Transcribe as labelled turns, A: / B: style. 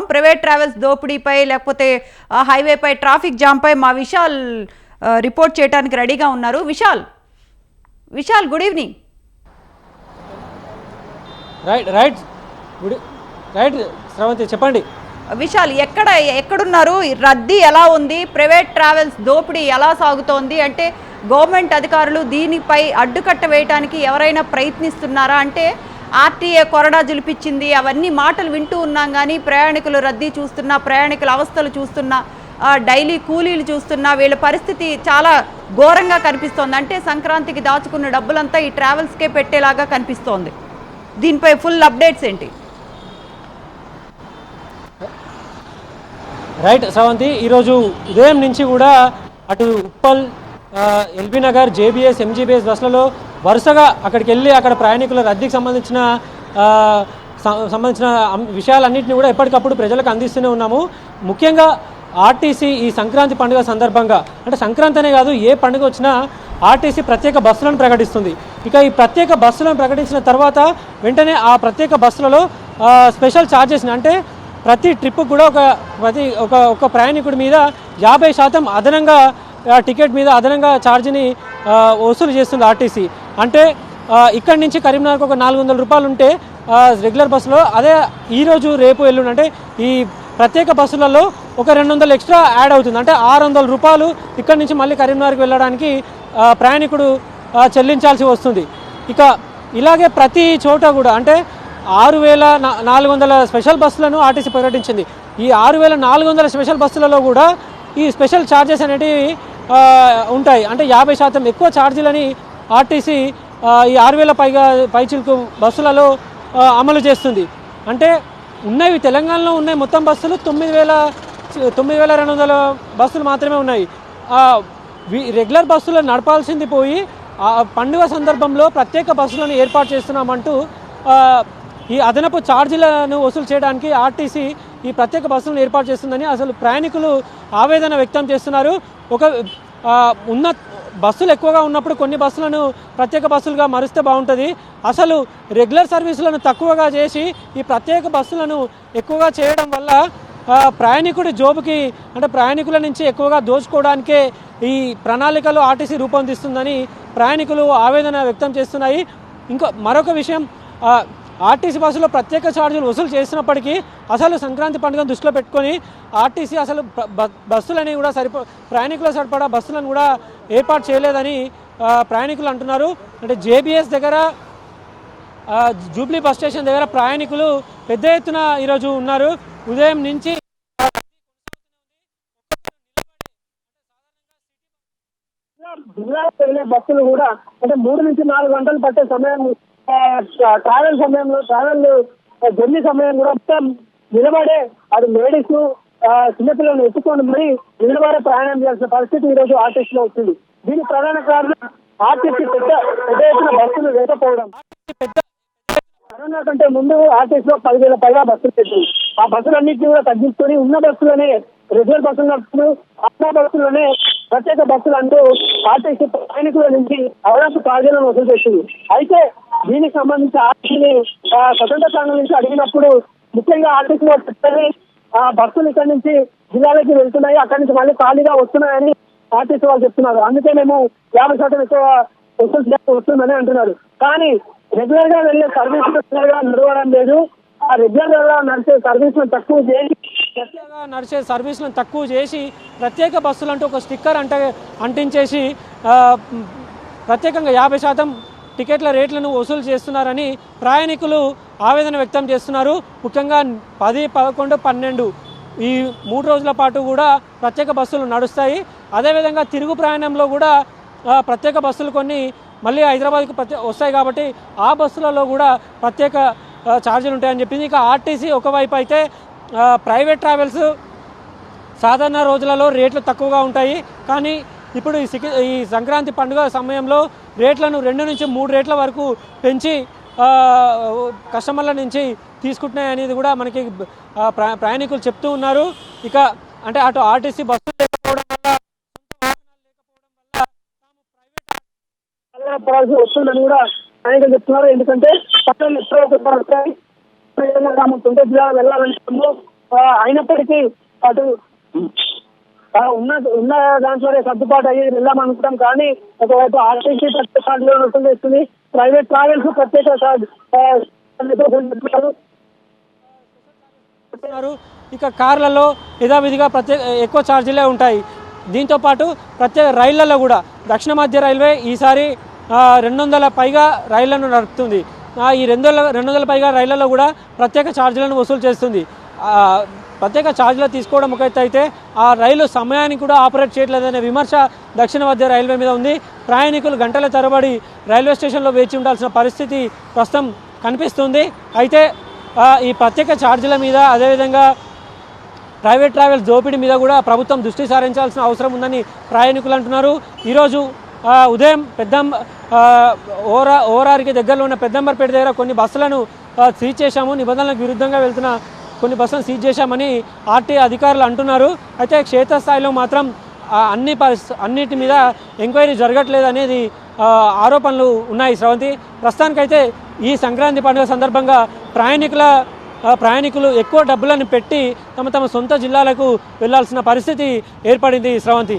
A: Private travels దోపిడీపై లేకపోతే హైవేపై traffic జామ్పై మా Vishal report చేయడానికి రెడీగా ఉన్నారు. Vishal Vishal good evening.
B: Right right good right Sravanthi చెప్పండి.
A: విశాల్ ఎక్కడ ఎక్కడున్నారు? రద్దీ ఎలా ఉంది? ప్రైవేట్ ట్రావెల్స్ దోపిడీ ఎలా సాగుతోంది? అంటే గవర్నమెంట్ అధికారులు దీనిపై అడ్డుకట్ట వేయడానికి ఎవరైనా ప్రయత్నిస్తున్నారా? అంటే ఆర్టీఏ కొరడా జులిపించింది అవన్నీ మాటలు వింటూ ఉన్నాం కానీ ప్రయాణికులు రద్దీ చూస్తున్నా ప్రయాణికుల అవస్థలు చూస్తున్నా డైలీ కూలీలు చూస్తున్నా వీళ్ళ పరిస్థితి చాలా ఘోరంగా కనిపిస్తోంది. అంటే సంక్రాంతికి దాచుకున్న డబ్బులంతా ఈ ట్రావెల్స్కే పెట్టేలాగా కనిపిస్తోంది. దీనిపై ఫుల్ అప్డేట్స్ ఏంటి?
B: రైట్ సవంతి ఈరోజు ఉదయం నుంచి కూడా అటు Uppal LB Nagar JBS MGBS బస్సులలో వరుసగా అక్కడికి వెళ్ళి అక్కడ ప్రయాణికుల రద్దీకి సంబంధించిన సంబంధించిన విషయాలన్నింటినీ కూడా ఎప్పటికప్పుడు ప్రజలకు అందిస్తూనే ఉన్నాము. ముఖ్యంగా ఆర్టీసీ ఈ సంక్రాంతి పండుగ సందర్భంగా అంటే సంక్రాంతి అనే కాదు ఏ పండుగ వచ్చినా ఆర్టీసీ ప్రత్యేక బస్సులను ప్రకటిస్తుంది. ఇక ఈ ప్రత్యేక బస్సులను ప్రకటించిన తర్వాత వెంటనే ఆ ప్రత్యేక బస్సులలో స్పెషల్ ఛార్జెస్ని అంటే ప్రతి ట్రిప్ కూడా ఒక ప్రతి ఒక ఒక ప్రయాణికుడి మీద యాభై శాతం అదనంగా టికెట్ మీద అదనంగా ఛార్జీని వసూలు చేస్తుంది ఆర్టీసీ. అంటే ఇక్కడి నుంచి కరీంనగర్కి ఒక నాలుగు వందల రూపాయలు ఉంటే రెగ్యులర్ బస్సులో అదే ఈరోజు రేపు ఎల్లుండి అంటే ఈ ప్రత్యేక బస్సులలో ఒక రెండు వందలు ఎక్స్ట్రా యాడ్ అవుతుంది. అంటే ఆరు వందల రూపాయలు ఇక్కడి నుంచి మళ్ళీ కరీంనగర్కి వెళ్ళడానికి ప్రయాణికుడు చెల్లించాల్సి వస్తుంది. ఇక ఇలాగే ప్రతి చోట కూడా అంటే ఆరు వేల నాలుగు వందల స్పెషల్ బస్సులను ఆర్టీసీ ప్రకటించింది. ఈ ఆరు వేల నాలుగు వందల స్పెషల్ బస్సులలో కూడా ఈ స్పెషల్ ఛార్జెస్ అనేటివి ఉంటాయి. అంటే యాభై శాతం ఎక్కువ ఛార్జీలని ఆర్టీసీ ఈ ఆరు వేల పైగా పైచిలకు బస్సులలో అమలు చేస్తుంది. అంటే ఉన్నవి తెలంగాణలో ఉన్నాయి మొత్తం బస్సులు తొమ్మిది వేల తొమ్మిది వేల రెండు వందల బస్సులు మాత్రమే ఉన్నాయి. రెగ్యులర్ బస్సులు నడపాల్సింది పోయి పండుగ సందర్భంలో ప్రత్యేక బస్సులను ఏర్పాటు చేస్తున్నామంటూ ఈ అదనపు ఛార్జీలను వసూలు చేయడానికి ఆర్టీసీ ఈ ప్రత్యేక బస్సులను ఏర్పాటు చేస్తుందని అసలు ప్రయాణికులు ఆవేదన వ్యక్తం చేస్తున్నారు. ఒక ఉన్న బస్సులు ఎక్కువగా ఉన్నప్పుడు కొన్ని బస్సులను ప్రత్యేక బస్సులుగా మారిస్తే బాగుంటుంది. అసలు రెగ్యులర్ సర్వీసులను తక్కువగా చేసి ఈ ప్రత్యేక బస్సులను ఎక్కువగా చేయడం వల్ల ప్రయాణికుడి జోబుకి అంటే ప్రయాణికుల నుంచి ఎక్కువగా దోచుకోవడానికే ఈ ప్రణాళికలు ఆర్టీసీ రూపొందిస్తుందని ప్రయాణికులు ఆవేదన వ్యక్తం చేస్తున్నాయి. ఇంకో మరొక విషయం ఆర్టీసీ బస్సులో ప్రత్యేక ఛార్జీలు వసూలు చేసినప్పటికీ అసలు సంక్రాంతి పండుగను దృష్టిలో పెట్టుకొని ఆర్టీసీ అసలు బస్సులని కూడా సరిపో ప్రయాణికుల సరిపడా బస్సులను కూడా ఏర్పాటు చేయలేదని ప్రయాణికులు అంటున్నారు. అంటే జేబీఎస్ దగ్గర జూబ్లీ బస్ స్టేషన్ దగ్గర ప్రయాణికులు పెద్ద ఎత్తున ఈరోజు ఉన్నారు. ఉదయం నుంచి
C: బస్సులు కూడా అంటే మూడు నుంచి నాలుగు గంటలు పట్టే సమయం ట్రావెల్ సమయంలో ట్రావెల్ జర్నీ సమయం కూడా మొత్తం నిలబడే అది లేడీస్ చిన్నపిల్లలను ఎత్తుకొని మరి నిలబడే ప్రయాణం చేయాల్సిన పరిస్థితి ఈ రోజు ఆర్టీసీలో వచ్చింది. దీని ప్రధాన కారణం ఆర్టీసీ పెద్ద పెద్ద ఎత్తున బస్సులు లేకపోవడం. కరోనా కంటే ముందు ఆర్టీసీ లో పదివేల పైగా బస్సులు పెట్టింది ఆ బస్సులన్నింటినీ కూడా తగ్గించుకొని ఉన్న బస్సులనే రిజర్వ్ బస్సులు నడుపుతూ అన్న బస్సులోనే ప్రత్యేక బస్సులు అంటూ ఆర్టీసీ ప్రయాణికుల నుంచి అవకాశ ఛార్జీలను వసూలు చేసింది అయితే దీనికి సంబంధించి ఆర్టీసీని స్వతంత్ర సంఘం నుంచి అడిగినప్పుడు ముఖ్యంగా ఆర్టీసీలో పెట్టని ఆ బస్సులు ఇక్కడి నుంచి జిల్లాలకి వెళ్తున్నాయి అక్కడి నుంచి మళ్ళీ ఖాళీగా వస్తున్నాయని ఆర్టీసీ వాళ్ళు చెప్తున్నారు. అందుకే మేము యాభై శాతం ఎక్కువ వస్తుందని అంటున్నారు. కానీ రెగ్యులర్గా వెళ్ళే సర్వీస్ నడవడం లేదు. ఆ రెగ్యులర్గా నడిచే సర్వీస్ తక్కువ చేసి
B: కొత్తగా నడిచే సర్వీసులను తక్కువ చేసి ప్రత్యేక బస్సులు అంటూ ఒక స్టిక్కర్ అంటే అంటించేసి ప్రత్యేకంగా యాభై శాతం టికెట్ల రేట్లను వసూలు చేస్తున్నారని ప్రయాణికులు ఆవేదన వ్యక్తం చేస్తున్నారు. ముఖ్యంగా పది పదకొండు పన్నెండు ఈ మూడు రోజుల పాటు కూడా ప్రత్యేక బస్సులు నడుస్తాయి. అదేవిధంగా తిరుగు ప్రయాణంలో కూడా ప్రత్యేక బస్సులు కొన్ని మళ్ళీ హైదరాబాద్కి ప్రత్యే వస్తాయి కాబట్టి ఆ బస్సులలో కూడా ప్రత్యేక ఛార్జీలు ఉంటాయని చెప్పింది. ఇక ఆర్టీసీ ఒకవైపు అయితే ప్రైవేట్ ట్రావెల్స్ సాధారణ రోజులలో రేట్లు తక్కువగా ఉంటాయి. కానీ ఇప్పుడు ఈ ఈ సంక్రాంతి పండుగ సమయంలో రేట్లను రెండు నుంచి మూడు రేట్ల వరకు పెంచి కస్టమర్ల నుంచి తీసుకుంటున్నాయి అనేది కూడా మనకి ప్ర- ప్రయాణికులు చెప్తూ ఉన్నారు. ఇక అంటే అటు ఆర్టీసీ బస్సులు లేకపోవడం వల్ల
C: పడాల్సి వస్తుందని కూడా ప్రయాణికులు చెప్తున్నారు. ఎందుకంటే పక్కన జిల్లా అయినప్పటికీ అటు ఉన్న ఉన్న దాంట్లోనే సర్దుబాటు అయ్యి వెళ్దాం అనుకుంటాం కానీ ఒకవైపు ఆర్టీసీ ప్రత్యేక ఛార్జీలు వసూలు చేస్తుంది. ప్రైవేట్ ట్రావెల్స్ ప్రత్యేక
B: కార్డు ఇక కార్లలో యథావిధిగా ప్రత్యేక ఎక్కువ ఛార్జీలే ఉంటాయి. దీంతో పాటు ప్రత్యేక రైళ్ళలో కూడా దక్షిణ మధ్య రైల్వే ఈసారి ఆ, రెండు వందల పైగా రైళ్ళను నడుపుతుంది. ఈ రెండు వందల రెండు వందల పైగా రైళ్ళలో కూడా ప్రత్యేక ఛార్జీలను వసూలు చేస్తుంది. ప్రత్యేక ఛార్జీలు తీసుకోవడం ఒకటి అయితే ఆ రైలు సమయానికి కూడా ఆపరేట్ చేయట్లేదనే విమర్శ దక్షిణ మధ్య రైల్వే మీద ఉంది. ప్రయాణికులు గంటల తరబడి రైల్వే స్టేషన్లో వేచి ఉండాల్సిన పరిస్థితి ప్రస్తుతం కనిపిస్తుంది. అయితే ఈ ప్రత్యేక ఛార్జీల మీద అదేవిధంగా ప్రైవేట్ ట్రావెల్స్ దోపిడీ మీద కూడా ప్రభుత్వం దృష్టి సారించాల్సిన అవసరం ఉందని ప్రయాణికులు అంటున్నారు. ఈరోజు ఉదయం పెద్దం ఓరా ఓరారికి దగ్గరలో ఉన్న పెద్దంబర్పేట దగ్గర కొన్ని బస్సులను సీజ్ చేశాము. నిబంధనలకు విరుద్ధంగా వెళ్తున్న కొన్ని బస్సులను సీజ్ చేశామని ఆర్టీ అధికారులు అంటున్నారు. అయితే క్షేత్రస్థాయిలో మాత్రం అన్ని అన్నిటి మీద ఎంక్వైరీ జరగట్లేదు అనేది ఆరోపణలు ఉన్నాయి స్రవంతి. ప్రస్తుతానికైతే ఈ సంక్రాంతి పండుగ సందర్భంగా ప్రయాణికుల ప్రయాణికులు ఎక్కువ డబ్బులను పెట్టి తమ తమ సొంత జిల్లాలకు వెళ్ళాల్సిన పరిస్థితి ఏర్పడింది స్రవంతి.